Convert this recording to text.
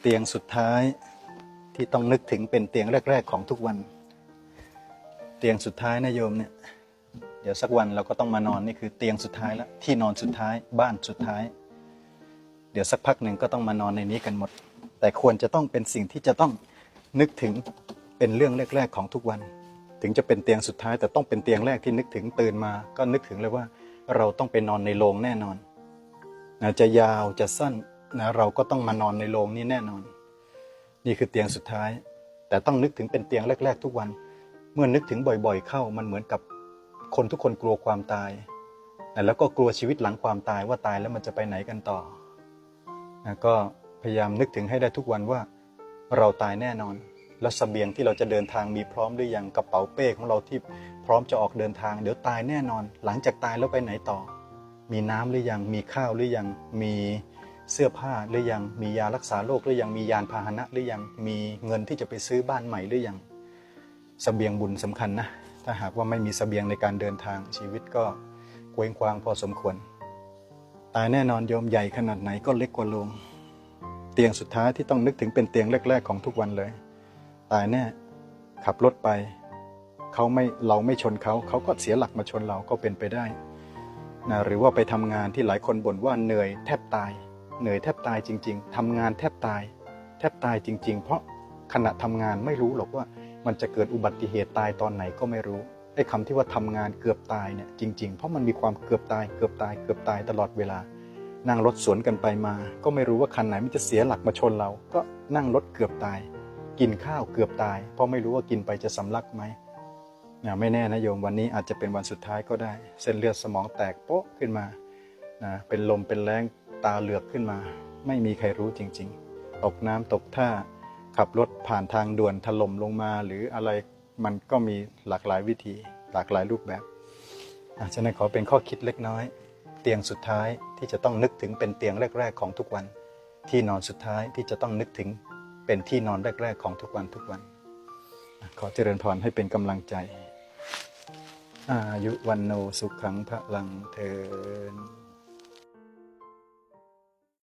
เตียงสุดท้ายที่ต้องนึกถึงเป็นเตียงแรก ๆ ของทุกวัน เตียงสุดท้ายนะโยมเนี่ยเดี๋ยวสักวันเราก็ต้องมานอนนี่คือเตียงสุดท้ายแล้วที่นอนสุดท้ายบ้านสุดท้าย เดี๋ยวสักพักหนึ่งก็ต้องมานอนในนี้กันหมด แต่ควรจะต้องเป็นสิ่งที่จะต้องนึกถึงเป็นเรื่องแรก ๆ ของทุกวัน ถึงจะเป็นเตียงสุดท้าย แต่ต้องเป็นเตียงแรกที่นึกถึงตื่นมา ก็นึกถึงเลยว่าเราต้องไปนอนในโรงแน่นอนนะจะยาวจะสั้น นะเราก็ต้องมานอนในโรงนี้แน่นอน นี่คือเตียงสุดท้าย แต่ต้องนึกถึงเป็นเตียงแรก ๆ ทุกวัน เมื่อนึกถึงบ่อยๆ เข้ามันเหมือนกับคนทุกคนกลัวความตายแล้วก็กลัวชีวิตหลังความตายว่าตายแล้วมันจะไปไหนกันต่อก็พยายามนึกถึงให้ได้ทุกวันว่าเราตายแน่นอน แล้วเสบียงที่เราจะเดินทางมีพร้อมหรือยังกระเป๋าเป้ของเราที่พร้อมจะออกเดินทาง เดี๋ยวตายแน่นอน หลังจากตายแล้วไปไหนต่อ มีน้ำหรือยังมีข้าวหรือยังมี เสื้อผ้าหรือยังมียารักษาโรคหรือยังมียานพาหนะหรือยังมีเงินที่จะไปซื้อบ้านใหม่หรือยังเสบียงบุญสำคัญนะถ้าหากว่าไม่มีเสบียงในการเดินทางชีวิตก็เคว้งคว้างพอสมควร ตายแน่นอนโยมใหญ่ขนาดไหนก็เล็กกว่าลง เตียงสุดท้ายที่ต้องนึกถึงเป็นเตียงแรก ๆ ของทุกวันเลย ตายแน่ขับรถไปเขาไม่เราไม่ชนเขาเขาก็เสียหลักมาชนเราก็เป็นไปได้นะหรือว่าไปทำงานที่หลายคนบ่นว่าเหนื่อยแทบตาย เหนื่อยแทบตายจริง ๆทำงานแทบตาย แทบตายจริง ๆ เพราะขณะทำงานไม่รู้หรอกว่ามันจะเกิดอุบัติเหตุตายตอนไหนก็ไม่รู้ไอ้คำที่ว่าทำงานเกือบตายเนี่ยจริง ๆ เพราะมันมีความเกือบตายเกือบตายเกือบตายตลอดเวลา นั่งรถสวนกันไปมา ก็ไม่รู้ว่าคันไหนมันจะเสียหลักมาชนเรา ก็นั่งรถเกือบตาย กินข้าวเกือบตาย เพราะไม่รู้ว่ากินไปจะสำลักไหมนะไม่แน่นะโยมวันนี้อาจจะเป็นวันสุดท้ายก็ได้ เส้นเลือดสมองแตกโป๊ะขึ้นมานะเป็นลมเป็นแรง ตาเหลือกขึ้นมา ไม่มีใครรู้จริง ๆ ตกน้ำตกท่าขับรถผ่านทางด่วนถล่มลงมา หรืออะไรมันก็มีหลากหลายวิธีหลากหลายรูปแบบฉะนั้นขอเป็นข้อคิดเล็กน้อย เตียงสุดท้ายที่จะต้องนึกถึงเป็นเตียงแรก ๆ ของทุกวัน ที่นอนสุดท้ายที่จะต้องนึกถึงเป็นที่นอนแรก ๆ ของทุกวันทุกวัน ขอเจริญพรให้เป็นกำลังใจ อายุวันโนสุขังพระลังเทิน